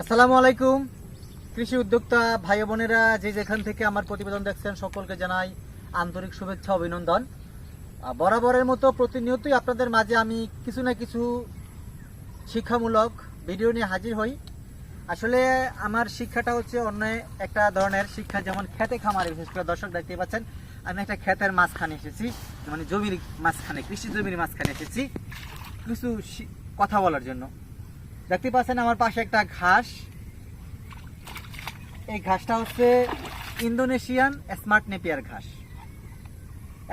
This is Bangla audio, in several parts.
আসসালামু আলাইকুম। কৃষি উদ্যোক্তা ভাই বোনেরা, যে যেখান থেকে আমার প্রতিবেদন দেখছেন, সকলকে জানাই আন্তরিক শুভেচ্ছা, অভিনন্দন। বরাবরের মতো প্রতিনিয়তই আপনাদের মাঝে আমি কিছু না কিছু শিক্ষামূলক ভিডিও নিয়ে হাজির হই। আসলে আমার শিক্ষাটা হচ্ছে অন্য একটা ধরনের শিক্ষা, যেমন খেতে খামারে, বিশেষ করে দর্শক দেখতে পাচ্ছেন, আমি একটা ক্ষেতের মাঝখানে এসেছি মানে জমির মাঝখানে, কৃষি জমির মাঝখানে এসেছি, কিছু কথা বলার জন্য। দেখতে পাচ্ছেন আমার পাশে একটা ঘাস। এই ঘাসটা হচ্ছে ইন্দোনেশিয়ান স্মার্ট নেপিয়ার ঘাস।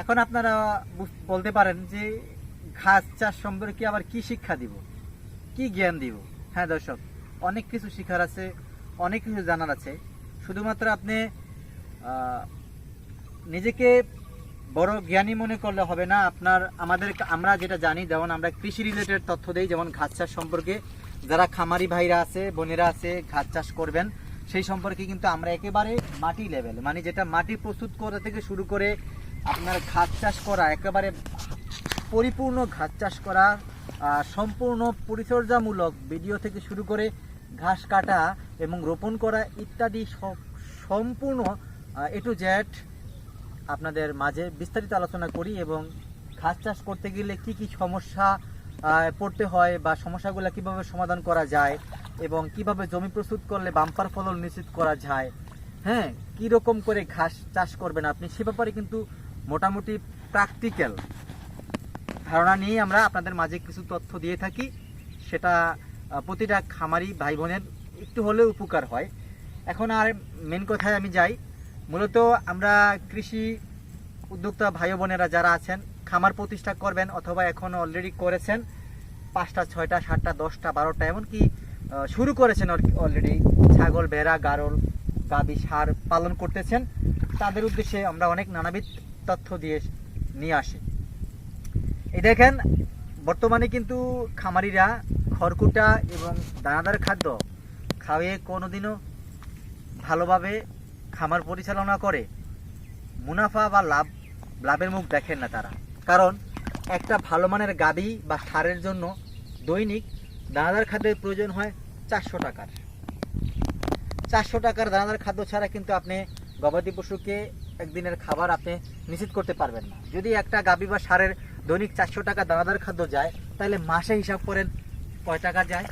এখন আপনারা বলতে পারেন যে ঘাস চাষ সম্পর্কে আবার কি শিক্ষা দিব? কি জ্ঞান দিব? হ্যাঁ দর্শক, অনেক কিছু শিখার আছে, অনেক কিছু জানার আছে। শুধুমাত্র আপনি নিজেকে বড় জ্ঞানী মনে করলে হবে না। আপনার, আমাদের, আমরা যেটা জানি, যেমন আমরা কৃষি রিলেটেড তথ্য দেই, যেমন ঘাস চাষ সম্পর্কে। যারা খামারি ভাইরা আছে, বোনেরা আছে, ঘাস চাষ করবেন, সেই সম্পর্কে কিন্তু আমরা একেবারে মাটি লেভেল মানে যেটা মাটি প্রস্তুত করা থেকে শুরু করে আপনার ঘাস চাষ করা, একেবারে পরিপূর্ণ ঘাস চাষ করা সম্পূর্ণ পরিচর্যামূলক ভিডিও থেকে শুরু করে ঘাস কাটা এবং রোপণ করা ইত্যাদি সম্পূর্ণ এ টু জেড আপনাদের মাঝে বিস্তারিত আলোচনা করি এবং ঘাস চাষ করতে গেলে কি কি সমস্যা পড়তে হয় বা সমস্যাগুলো কীভাবে সমাধান করা যায় এবং কীভাবে জমি প্রস্তুত করলে বাম্পার ফলন নিশ্চিত করা যায় হ্যাঁ কি রকম করে ঘাস চাষ করবেন আপনি সে ব্যাপারে কিন্তু মোটামুটি প্র্যাকটিক্যাল ধারণা নিয়ে আমরা আপনাদের মাঝে কিছু তথ্য দিয়ে থাকি। সেটা প্রতিটা খামারি ভাই বোনের একটু হলেও উপকার হয়। এখন আর মেন কথায় আমি যাই। মূলত আমরা কৃষি উদ্যোক্তা ভাই বোনেরা যারা আছেন খামার প্রতিষ্ঠা করবেন অথবা এখন অলরেডি করেছেন। পাঁচটা, ছয়টা, সাতটা, দশটা, বারোটা, এমনকি শুরু করেছেন অলরেডি ছাগল, ভেড়া, গারল, গাবি, সার পালন করতেছেন। তাদের উদ্দেশ্যে আমরা অনেক নানাবিধ তথ্য দিয়ে নিয়ে আসি। এই দেখেন, বর্তমানে কিন্তু খামারিরা খড়কুটা এবং দানাদার খাদ্য খাওয়িয়ে কোনোদিনও ভালোভাবে খামার পরিচালনা করে। মুনাফা বা লাভ, লাভের মুখ দেখেন না তারা। কারণ একটা ভালো মানের গাবি বা সারের জন্য দৈনিক দানাদার খাদ্যের প্রয়োজন হয় চারশো টাকার। চারশো টাকার দানাদার খাদ্য ছাড়া কিন্তু আপনি গবাদি পশুকে একদিনের খাবার আপনি নিশ্চিত করতে পারবেন না। যদি একটা গাবি বা সারের দৈনিক চারশো টাকা দানাদার খাদ্য যায়, তাহলে মাসে হিসাব করেন কয় টাকা যায়?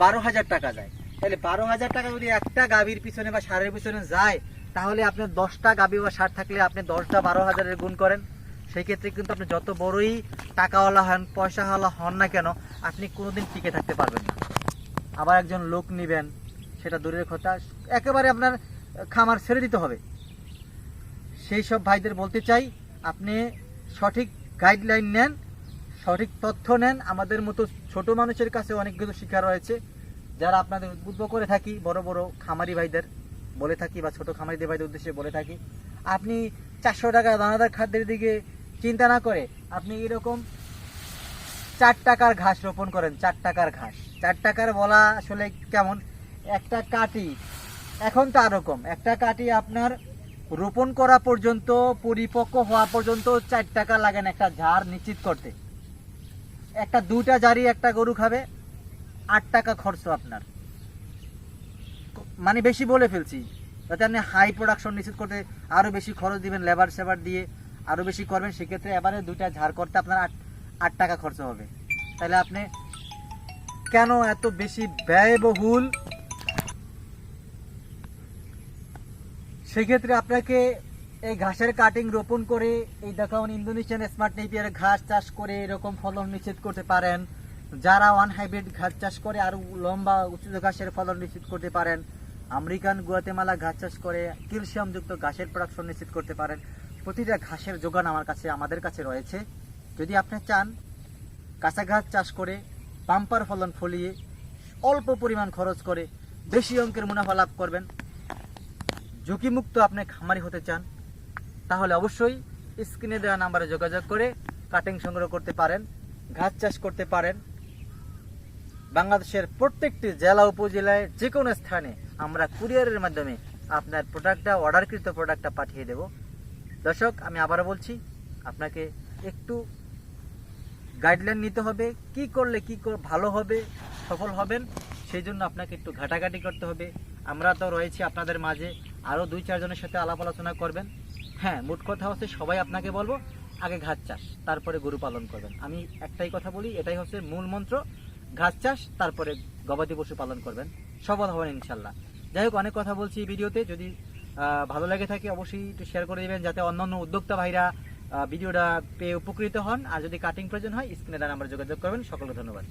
বারো হাজার টাকা যায়। তাহলে বারো হাজার টাকা যদি একটা গাভীর পিছনে বা সারের পিছনে যায় তাহলে আপনি দশটা গাভী বা সার থাকলে আপনি দশটা বারো হাজারের গুণ করেন। সেই ক্ষেত্রে কিন্তু আপনি যত বড়ই টাকাওয়ালা হন, পয়সাওয়ালা হন না কেন, আপনি কোনোদিন টিকে থাকতে পারবেন না। আবার একজন লোক নেবেন, সেটা দূরের কথা। একেবারে আপনার খামার ছেড়ে দিতে হবে। সেই সব ভাইদের বলতে চাই, আপনি সঠিক গাইডলাইন নেন, সঠিক তথ্য নেন। আমাদের মতো ছোট মানুষের কাছে অনেক কিছু শিক্ষা রয়েছে। যারা আপনাদের উদ্বুদ্ধ করে থাকি, বড় বড় খামারি ভাইদের। বলে থাকি বা ছোট খামারিদের ভাইদের উদ্দেশ্যে বলে থাকি, আপনি চারশো টাকা দানাদার খাদ্যের দিকে চিন্তা না করে আপনি এরকম চার টাকার ঘাস রোপণ করেন, চার টাকার ঘাস। চার টাকার বলা আসলে কেমন? একটা কাটি এখন তো আরকম একটা কাটি আপনার রোপণ করা পর্যন্ত, পরিপক্ক হওয়া পর্যন্ত চার টাকা লাগেন একটা ঝাড় নিশ্চিত করতে। একটা দুটা জারি একটা গরু খাবে, আট টাকা খরচ আপনার। মানে বেশি বলে ফেলছি। যাতে আপনি হাই প্রোডাকশন নিশ্চিত করতে আরও বেশি খরচ দিবেন লেবার সেবার দিয়ে আরও বেশি করবেন, সেক্ষেত্রে এবারে দুইটা ঝাড় করতে আপনার আট আট টাকা খরচ হবে। তাহলে আপনি কেন এত বেশি ব্যয়বহুল? সেক্ষেত্রে আপনাকে এই ঘাসের কাটিং রোপণ করে এই দেখান ইন্দোনেশিয়ান স্মার্ট নেপিয়ার ঘাস চাষ করে এরকম ফলন নিশ্চিত করতে পারেন। যারা ওয়ান হাইব্রিড ঘাস চাষ করে আর লম্বা উঁচু ঘাসের ফলন নিশ্চিত করতে পারেন, আমেরিকান গুয়াতেমালা ঘাস চাষ করে ক্যালসিয়ামযুক্ত ঘাসের প্রোডাকশন নিশ্চিত করতে পারেন। প্রতিটা ঘাসের যোগান আমার কাছে, আমাদের কাছে রয়েছে। যদি আপনি চান কাঁচা ঘাস চাষ করে পাম্পার ফলন ফলিয়ে অল্প পরিমাণ খরচ করে বেশি অঙ্কের মুনাফা লাভ করবেন, ঝুঁকিমুক্ত আপনি খামারি হতে চান, তাহলে অবশ্যই স্ক্রিনে দেওয়া নাম্বারে যোগাযোগ করে কাটিং সংগ্রহ করতে পারেন, ঘাস চাষ করতে পারেন। বাংলাদেশের প্রত্যেকটি জেলা উপজেলায় যে কোনো স্থানে আমরা কুরিয়ারের মাধ্যমে আপনার প্রোডাক্টটা, অর্ডারকৃত প্রোডাক্টটা পাঠিয়ে দেব। দর্শক, আমি আবারও বলছি, আপনাকে একটু গাইডলাইন নিতে হবে, কি করলে কি ভালো হবে, সফল হবেন, সেই জন্য আপনাকে একটু ঘাটাঘাটি করতে হবে। আমরা তো রয়েছি আপনাদের মাঝে, আরও দুই চারজনের সাথে আলাপ আলোচনা করবেন। হ্যাঁ মোট কথা হচ্ছে সবাই আপনাকে বলব, আগে ঘাস চাষ, তারপরে গরু পালন করবেন। আমি একটাই কথা বলি, এটাই হচ্ছে মূল মন্ত্র। ঘাস চাষ, তারপরে গবাদি পশু পালন করবেন। সফল হবেন ইনশাল্লাহ। যাই হোক, অনেক কথা বলছি এই ভিডিওতে। যদি ভালো লাগে থাকে, অবশ্যই একটু শেয়ার করে দেবেন, যাতে অন্যান্য উদ্যোক্তা ভাইরা ভিডিওটা পেয়ে উপকৃত হন। আর যদি কাটিং প্রয়োজন হয় স্ক্রিনে দ্বারা আমরা যোগাযোগ করবেন। সকলকে ধন্যবাদ।